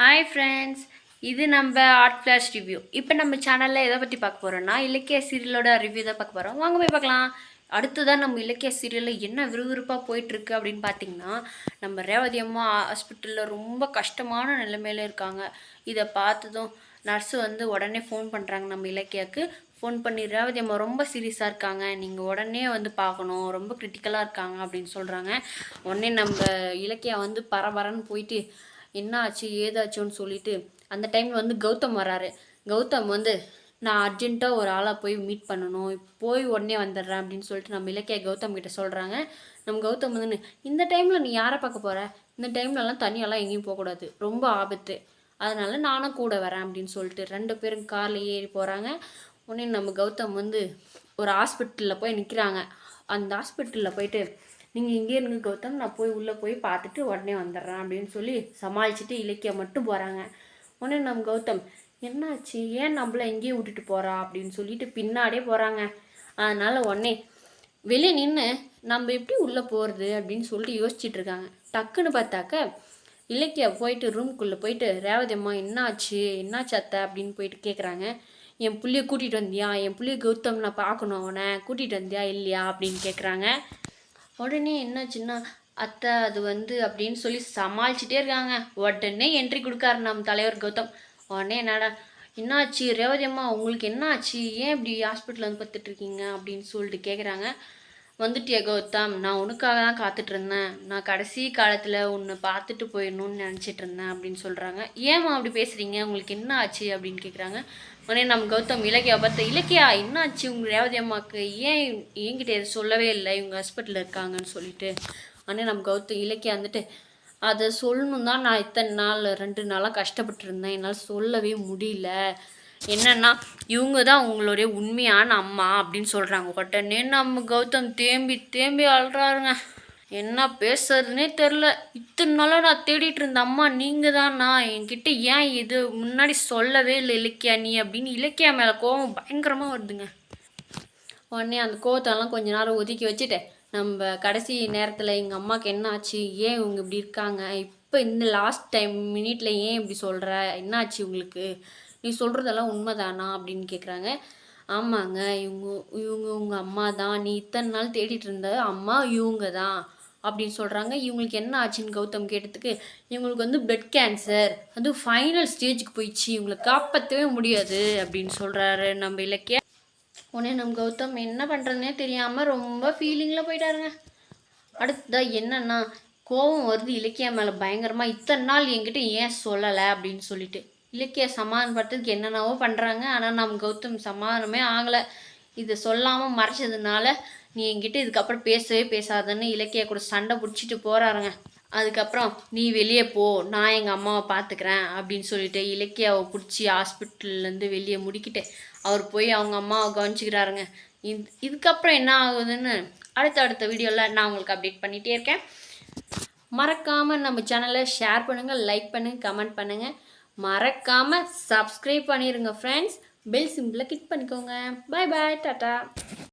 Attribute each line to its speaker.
Speaker 1: Hi friends இது நம்ம art flash review இப்போ நம்ம சேனலில் எதை பற்றி பார்க்க போகிறோம்னா இலக்கிய சீரியலோட ரிவ்யூ தான் பார்க்க போகிறோம் வாங்க போய் பார்க்கலாம். அடுத்ததான் நம்ம இலக்கிய சீரியலில் என்ன விறுவிறுப்பாக போயிட்டுருக்கு அப்படின்னு பார்த்தீங்கன்னா நம்ம ரேவதி அம்மா ஹாஸ்பிட்டலில் ரொம்ப கஷ்டமான நிலைமையில இருக்காங்க. இதை பார்த்ததும் நர்ஸு வந்து உடனே ஃபோன் பண்ணுறாங்க நம்ம இலக்கியாவுக்கு ஃபோன் பண்ணி ரேவதி அம்மா ரொம்ப சீரியஸாக இருக்காங்க. நீங்கள் உடனே வந்து பார்க்கணும். ரொம்ப கிரிட்டிக்கலாக இருக்காங்க அப்படின்னு சொல்கிறாங்க உடனே நம்ம இலக்கியா வந்து பரபரன்னு போயிட்டு என்ன ஆச்சு ஏதாச்சுன்னு சொல்லிட்டு அந்த டைமில் வந்து கௌதம் வராரு. கௌதம் வந்து நான் அர்ஜென்ட்டாக ஒரு ஆளாக போய் மீட் பண்ணணும். போய் உடனே வந்துடுறேன் அப்படின்னு சொல்லிட்டு நம்ம இலக்கிய கௌதம் கிட்ட சொல்கிறாங்க நம்ம கௌதம் வந்து இந்த டைமில் நீ யாரை பார்க்க போகிற இந்த டைம்லலாம் தனியாலாம் எங்கேயும் போகக்கூடாது ரொம்ப ஆபத்து. அதனால நானும் கூட வரேன் அப்படின்னு சொல்லிட்டு ரெண்டு பேரும் காரில் ஏறி போகிறாங்க உடனே நம்ம கௌதம் வந்து ஒரு ஹாஸ்பிட்டலில் போய் நிற்கிறாங்க அந்த ஹாஸ்பிட்டலில் போயிட்டு நீங்கள் இங்கே இருங்க கௌதம். நான் போய் உள்ளே போய் பார்த்துட்டு உடனே வந்துடுறேன் அப்படின்னு சொல்லி சமாளிச்சுட்டு இலக்கியம் மட்டும் போகிறாங்க உடனே நம்ம கௌதம் என்னாச்சு? ஏன் நம்மள இங்கேயே விட்டுட்டு போகிறா அப்படின்னு சொல்லிட்டு பின்னாடியே போகிறாங்க அதனால் உடனே வெளியே நின்று நம்ம எப்படி உள்ளே போகிறது அப்படின்னு சொல்லிட்டு யோசிச்சுட்டு இருக்காங்க. டக்குன்னு பார்த்தாக்க இலக்கியா போயிட்டு ரூம்குள்ளே போயிட்டு ரேவதி அம்மா என்னாச்சு? என்னாச்சு அத்தை? அப்படின்னு போயிட்டு கேட்குறாங்க என் புள்ளைய கூட்டிகிட்டு வந்தியா? என் புள்ளிய கௌதம் நான் பார்க்கணும் அவனை கூட்டிகிட்டு வந்தியா? இல்லையா? அப்படின்னு கேட்குறாங்க உடனே என்னாச்சுன்னா அத்தை அது வந்து அப்படின்னு சொல்லி சமாளிச்சுட்டே இருக்காங்க. உடனே என்ட்ரி கொடுக்காரு நம்ம தலைவர் கௌதம். உடனே என்னடா என்னாச்சு ரேவதி அம்மா உங்களுக்கு என்னாச்சு? ஏன் இப்படி ஹாஸ்பிட்டலில் வந்து பார்த்துட்ருக்கீங்க அப்படின்னு சொல்லிட்டு கேட்குறாங்க வந்துட்டியா கௌதம் நான் உனக்காக தான் காத்துட்டு இருந்தேன் நான் கடைசி காலத்தில் உன்னை பார்த்துட்டு போயிடணும்னு நினச்சிட்டு இருந்தேன் அப்படின்னு சொல்கிறாங்க ஏமா அப்படி பேசுகிறீங்க உங்களுக்கு என்ன ஆச்சு அப்படின்னு கேட்குறாங்க உடனே நம்ம கௌதம் இலக்கியா பார்த்து இலக்கியா என்ன ஆச்சு? உங்கள் ரேவதி அம்மாவுக்கு ஏன் என்கிட்ட எதுவும் சொல்லவே இல்லை? இவங்க ஹாஸ்பிட்டலில் இருக்காங்கன்னு சொல்லிட்டு. உடனே நம்ம கௌதம் இலக்கியா வந்துட்டு அதை சொல்லணும் தான் நான் இத்தனை நாள் ரெண்டு நாளாக கஷ்டப்பட்டு இருந்தேன் என்னால் சொல்லவே முடியல. என்னன்னா இவங்க தான் அவங்களுடைய உண்மையான அம்மா அப்படின்னு சொல்கிறாங்க உடனே நம்ம கௌதம் தேம்பி தேம்பி அழுறாருங்க. என்ன பேசுறதுனே தெரில இத்தனை நாளாக நான் தேடிட்டு இருந்த அம்மா நீங்கள் தானா என்கிட்ட ஏன் இது முன்னாடி சொல்லவே இல்லை இலக்கியா நீ அப்படின்னு. இலக்கியா மேலே கோவம் பயங்கரமாக வருதுங்க. உடனே அந்த கோவத்தெல்லாம் கொஞ்ச நேரம் ஒதுக்கி வச்சுட்டு நம்ம கடைசி நேரத்தில் எங்கள் அம்மாவுக்கு என்ன ஆச்சு? ஏன் இவங்க இப்படி இருக்காங்க? இப்போ இந்த லாஸ்ட் டைம் மினிட்ல ஏன் இப்படி சொல்கிற என்ன ஆச்சு உங்களுக்கு? நீ சொல்கிறதெல்லாம் உண்மைதானா அப்படின்னு கேட்குறாங்க ஆமாங்க இவங்க இவங்க உங்கள் அம்மா தான். நீ இத்தனை நாள் தேடிட்டு இருந்த அம்மா இவங்க தான் அப்படின்னு சொல்கிறாங்க இவங்களுக்கு என்ன ஆச்சுன்னு கௌதம் கேட்டதுக்கு இவங்களுக்கு வந்து பிளட் கேன்சர் அது ஃபைனல் ஸ்டேஜுக்கு போயிடுச்சு. இவங்களை காப்பாற்றவே முடியாது அப்படின்னு சொல்கிறாரு நம்ம இலக்கிய. உடனே நம்ம கௌதம் என்ன பண்ணுறதுனே தெரியாமல் ரொம்ப ஃபீலிங்கில் போயிட்டாருங்க. அடுத்ததா என்னென்னா கோபம் வருது இலக்கியா மேலே பயங்கரமாக இத்தனை நாள் என்கிட்ட ஏன் சொல்லலை அப்படின்னு சொல்லிட்டு. இலக்கிய சமாதானப்படுத்துறதுக்கு என்னென்னவோ பண்ணுறாங்க ஆனால் நம்ம கௌதம் சமாதானமே ஆகலை. இதை சொல்லாமல் மறைச்சதுனால நீ என்கிட்ட இதுக்கப்புறம் பேசவே பேசாதன்னு இலக்கிய கூட சண்டை பிடிச்சிட்டு போகிறாருங்க அதுக்கப்புறம் நீ வெளியே போ. நான் எங்கள் அம்மாவை பார்த்துக்கிறேன் அப்படின்னு சொல்லிட்டு இலக்கியாவை பிடிச்சி ஹாஸ்பிட்டல்லேருந்து வெளியே முடிக்கிட்டு அவர் போய் அவங்க அம்மாவை கவனிச்சிக்கிறாருங்க. இது இதுக்கப்புறம் என்ன ஆகுதுன்னு அடுத்த அடுத்த வீடியோவில் நான் உங்களுக்கு அப்டேட் பண்ணிகிட்டே இருக்கேன். மறக்காமல் நம்ம சேனலை ஷேர் பண்ணுங்கள் லைக் பண்ணுங்கள் கமெண்ட் பண்ணுங்கள் மறக்காமல் சப்ஸ்கிரைப் பண்ணிடுங்க ஃப்ரெண்ட்ஸ் பெல் சிம்பிளை கிளிக் பண்ணிக்கோங்க. பாய் பாய் டாட்டா